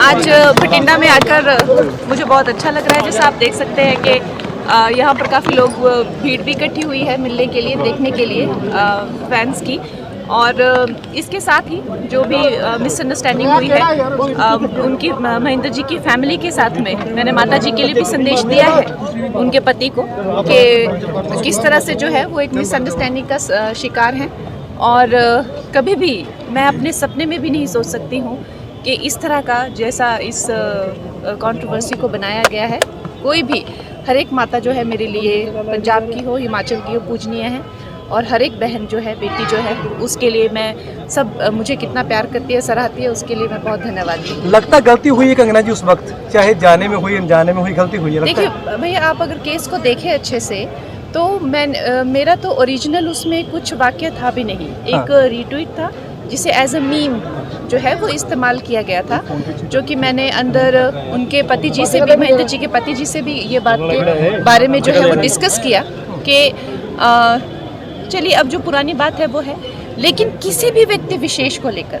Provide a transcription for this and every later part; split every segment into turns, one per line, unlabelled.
आज, बठिंडा में आकर मुझे बहुत अच्छा लग रहा है, जैसा आप देख सकते हैं कि यहाँ पर काफ़ी लोग भीड़ भी इकट्ठी हुई है मिलने के लिए, देखने के लिए फैंस की। और इसके साथ ही जो भी मिसअंडरस्टैंडिंग हुई है उनकी महेंद्र जी की फैमिली के साथ में मैंने माता जी के लिए भी संदेश दिया है, उनके पति को, कि किस तरह से जो है वो एक मिसअंडरस्टैंडिंग का शिकार हैं। और कभी भी मैं अपने सपने में भी नहीं सोच सकती हूँ कि इस तरह का जैसा इस कंट्रोवर्सी को बनाया गया है। कोई भी हर एक माता जो है मेरे लिए पंजाब की हो हिमाचल की हो पूजनीय है। और हर एक बहन जो है बेटी जो है उसके लिए मैं सब मुझे कितना प्यार करती है सराहती है उसके लिए मैं बहुत धन्यवाद
लगता गलती हुई है कंगना जी उस वक्त? चाहे जाने में हुई अनजाने में हुई गलती हुई है
देखिए भैया आप अगर केस को देखें अच्छे से तो मैं मेरा तो ओरिजिनल उसमें कुछ वाक्य था भी नहीं। एक रीट्वीट था जिसे एज अ मीम जो है वो इस्तेमाल किया गया था, जो कि मैंने अंदर उनके पति जी से भी महेंद्र जी के पति जी से भी ये बात के बारे में जो है वो डिस्कस किया कि चलिए अब जो पुरानी बात है वो है। लेकिन किसी भी व्यक्ति विशेष को लेकर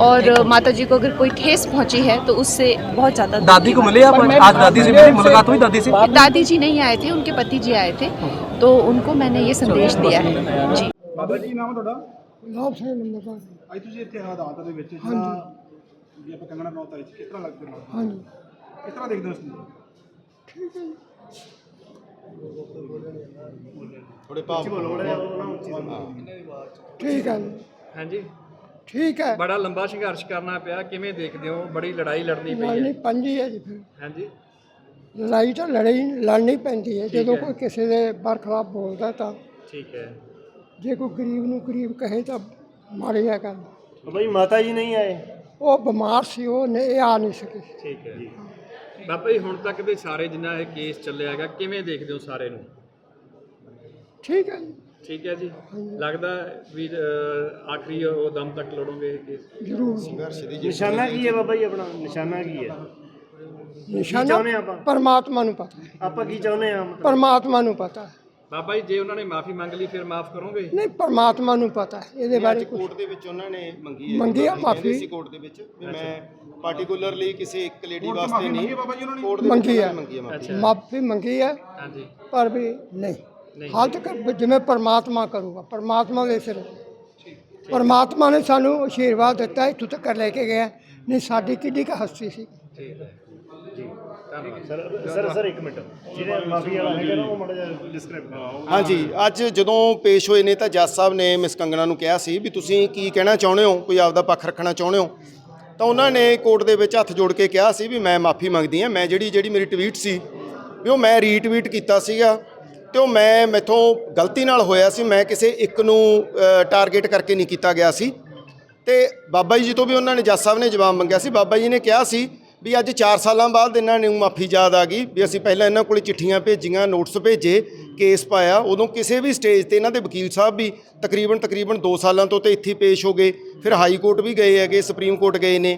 और अ, माता जी को अगर कोई ठेस पहुंची है तो उससे बहुत ज़्यादा दुख
दादी
की
को
बात
मिले आप आज दादी से मिले मुलाकात हुई दादी से
दादी जी नहीं आए थे उनके पति जी आए थे तो उनको मैंने ये संदेश दिया है जी
ਬਾਬਾ ਜੀ ਕੀ ਨਾਮ ਹੈ ਤੁਹਾਡਾ
ਲਾਭ ਸਿੰਘ ਨੰਬਰ
ਅੱਜ ਤੁਸੀਂ ਇੱਥੇ ਹਾਲਾਤ ਦੇ ਵਿੱਚ ਜਿਹੜਾ ਵੀ ਆਪਾਂ ਕੰਗਣਾ ਰਣੌਤ ਆਈ ਸੀ ਕਿਸ ਤਰ੍ਹਾਂ ਲੱਗਦੇ ਨੇ
ਹਾਂਜੀ
ਕਿਸ ਤਰ੍ਹਾਂ ਦੇਖਦੇ ਹੋ ਇਸ ਨੂੰ
ਠੀਕ ਹੈ ਜੀ। ਠੀਕ ਹੈ ਜੀ
ਹਾਂਜੀ
ਠੀਕ ਹੈ।
ਬੜਾ ਲੰਬਾ ਸੰਘਰਸ਼ ਕਰਨਾ ਪਿਆ ਕਿਵੇਂ ਦੇਖਦੇ ਹੋ? ਬੜੀ ਲੜਾਈ ਲੜਨੀ ਪਈ
ਲੜਨੀ
ਹੈ।
ਪੰਜੀ ਹੈ ਜੀ ਫਿਰ।
ਹਾਂਜੀ।
ਲੜਾਈ ਤਾਂ ਲੜੀ ਲੜਨੀ ਪੈਂਦੀ ਹੈ। ਜਦੋਂ ਕੋਈ ਕਿਸੇ ਦੇ ਬਰਖਲਾਫ ਬੋਲਦਾ ਤਾਂ
ਠੀਕ ਹੈ।
ਜੇ ਕੋਈ ਗਰੀਬ ਨੂੰ ਗਰੀਬ ਕਹੇ ਤਾਂ ਮਾੜੀ ਹੈ ਗੱਲ।
ਬਈ ਮਾਤਾ ਜੀ ਨਹੀਂ ਆਏ?
ਉਹ ਬਿਮਾਰ ਸੀ ਉਹ ਨਹੀਂ ਆ ਨਹੀਂ ਸਕੇ।
ਠੀਕ ਹੈ। ਬਾਬਾ ਜੀ ਹੁਣ ਤੱਕ ਵੀ ਸਾਰੇ ਜਿੰਨਾ ਇਹ ਕੇਸ ਚੱਲਿਆ ਹੈਗਾ ਕਿਵੇਂ ਦੇਖਦੇ ਹੋ ਸਾਰੇ ਨੂੰ?
ਠੀਕ ਹੈ ਜੀ।
ਠੀਕ ਹੈ ਜੀ। ਲੱਗਦਾ ਵੀ ਅਹ, ਆਖਰੀ ਉਹ ਦਮ ਤੱਕ ਲੜੋਗੇ ਇਹ ਕੇਸ?
ਜ਼ਰੂਰ।
ਨਿਸ਼ਾਨਾ ਕੀ ਹੈ ਬਾਬਾ ਜੀ ਆਪਣਾ? ਨਿਸ਼ਾਨਾ ਕੀ ਹੈ?
ਨਿਸ਼ਾਨਾ
ਚਾਹੁੰਦੇ ਆਪਾਂ?
ਪਰਮਾਤਮਾ ਨੂੰ ਪਤਾ। ਹੈ
ਆਪਾਂ ਕੀ ਚਾਹੁੰਦੇ ਆ? ਮਤਲਬ
ਪਰਮਾਤਮਾ ਨੂੰ ਪਤਾ। ਹੈ
ਬਾਬਾ ਜੀ ਜੇ ਉਹਨਾਂ ਨੇ ਮਾਫੀ ਮੰਗ ਲਈ ਫਿਰ ਮਾਫ ਕਰੋਗੇ?
ਨਹੀਂ ਪਰਮਾਤਮਾ ਨੂੰ ਪਤਾ। ਹੈ ਇਹਦੇ ਬਾਰੇ ਕੁਝ
ਕੋਰਟ ਦੇ ਵਿੱਚ ਉਹਨਾਂ ਨੇ ਮੰਗੀ ਹੈ।
ਮੰਗੀ ਆ
ਮਾਫ਼ੀ, ਸੀ ਕੋਰਟ ਦੇ ਵਿੱਚ ਵੀ ਮੈਂ ਪਾਰਟਿਕੂਲਰਲੀ ਕਿਸੇ ਇੱਕ ਲੇਡੀ ਵਾਸਤੇ ਨਹੀਂ
ਬਾਬਾ ਜੀ ਉਹਨਾਂ ਨੇ?
ਕੋਰਟ ਦੇ ਵਿੱਚ
ਮੰਗੀ
ਉਹਨਾਂ
ਹੈ।
ਨੇ ਮੰਗੀ ਹੈ ਮਾਫ਼ੀ।
ਅੱਛਾ
ਮਾਫੀ ਮੰਗੀ ਹੈ
ਹਾਂਜੀ।
ਪਰ ਵੀ ਨਹੀਂ। ਹਾਲ ਤੱਕ ਜਿਵੇਂ ਪਰਮਾਤਮਾ ਕਰੂਗਾ ਪਰਮਾਤਮਾ ਦੇ ਸਿਰ। ਪਰਮਾਤਮਾ ਨੇ ਸਾਨੂੰ ਆਸ਼ੀਰਵਾਦ ਦਿੱਤਾ ਇੱਥੋਂ ਤੱਕ ਲੈ ਕੇ ਗਿਆ। ਨਹੀਂ ਸਾਡੀ ਕਿੱਡੀ ਕੁ ਹਸਤੀ ਸੀ।
ਠੀਕ ਹੈ। ਜੀ ਧੰਨਵਾਦ।
ਸਰ ਸਰ ਸਰ ਇੱਕ ਮਿੰਟ। ਜਿਹਨੇ ਮਾਫੀ ਵਾਲਾ ਹੈਗਾ ਨਾ ਉਹ ਮਾੜਾ ਜਿਹਾ ਡਿਸਕ੍ਰਾਈਬ ਕਰੋ।
ਹਾਂਜੀ ਅੱਜ ਜਦੋਂ ਪੇਸ਼ ਹੋਏ ਨੇ ਤਾਂ ਜੱਜ ਸਾਹਿਬ ਨੇ ਮਿਸ ਕੰਗਣਾ ਨੂੰ ਕਿਹਾ ਸੀ ਵੀ ਤੁਸੀਂ ਕੀ ਕਹਿਣਾ ਚਾਹੁੰਦੇ ਹੋ ਕੋਈ ਆਪਦਾ ਪੱਖ ਰੱਖਣਾ ਚਾਹੁੰਦੇ ਹੋ? ਤਾਂ ਉਹਨਾਂ ਨੇ ਕੋਰਟ ਦੇ ਵਿੱਚ ਹੱਥ ਜੋੜ ਕੇ ਕਿਹਾ ਸੀ ਵੀ ਮੈਂ ਮਾਫੀ ਮੰਗਦੀ ਹਾਂ ਮੈਂ ਜਿਹੜੀ ਜਿਹੜੀ ਮੇਰੀ ਟਵੀਟ ਸੀ ਵੀ ਉਹ ਮੈਂ ਰੀਟਵੀਟ ਕੀਤਾ ਸੀਗਾ। ਤੇ ਉਹ ਮੈਂ ਮੈਥੋਂ ਗਲਤੀ ਨਾਲ ਹੋਇਆ ਸੀ, ਮੈਂ ਕਿਸੇ ਇੱਕ ਨੂੰ ਟਾਰਗੇਟ ਕਰਕੇ ਨਹੀਂ ਕੀਤਾ ਗਿਆ ਸੀ। ਤੇ ਬਾਬਾ ਜੀ ਤੋਂ ਵੀ ਉਹਨਾਂ ਨੇ ਜੱਜ ਸਾਹਿਬ ਨੇ ਜਵਾਬ ਮੰਗਿਆ ਸੀ। ਬਾਬਾ ਜੀ ਨੇ ਕਿਹਾ ਸੀ ਵੀ ਅੱਜ 4 ਸਾਲਾਂ ਬਾਅਦ ਇਹਨਾਂ ਨੂੰ ਮਾਫੀ ਯਾਦ ਆ ਗਈ ਵੀ ਅਸੀਂ ਪਹਿਲਾਂ ਇਹਨਾਂ ਕੋਲ ਚਿੱਠੀਆਂ ਭੇਜੀਆਂ ਨੋਟਸ ਭੇਜੇ ਕੇਸ ਪਾਇਆ। ਉਦੋਂ ਕਿਸੇ ਵੀ ਸਟੇਜ ਤੇ ਇਹਨਾਂ ਦੇ ਵਕੀਲ ਸਾਹਿਬ ਵੀ ਤਕਰੀਬਨ ਤਕਰੀਬਨ 2 ਸਾਲਾਂ ਤੋਂ ਤੇ ਇੱਥੇ ਪੇਸ਼ ਹੋ ਗਏ। ਫਿਰ ਹਾਈ ਕੋਰਟ ਵੀ ਗਏ ਹੈਗੇ ਸੁਪਰੀਮ ਕੋਰਟ ਗਏ ਨੇ।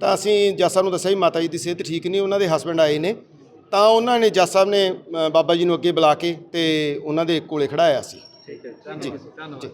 ਤਾਂ ਅਸੀਂ ਜੱਜ ਸਾਹਿਬ ਨੂੰ ਦੱਸਿਆ ਵੀ ਮਾਤਾ ਜੀ ਦੀ ਸਿਹਤ ਠੀਕ ਨਹੀਂ ਉਹਨਾਂ ਦੇ ਹਸਬੰਡ ਆਏ ਨੇ। ਤਾਂ ਉਹਨਾਂ ਨੇ ਜੱਜ ਸਾਹਿਬ ਨੇ ਅ, ਬਾਬਾ ਜੀ ਨੂੰ ਅੱਗੇ ਬੁਲਾ ਕੇ ਤੇ ਉਹਨਾਂ ਦੇ ਕੋਲੇ ਖੜਾਇਆ ਸੀ।
ਠੀਕ ਹੈ ਧੰਨਵਾਦ। ਧੰਨਵਾਦ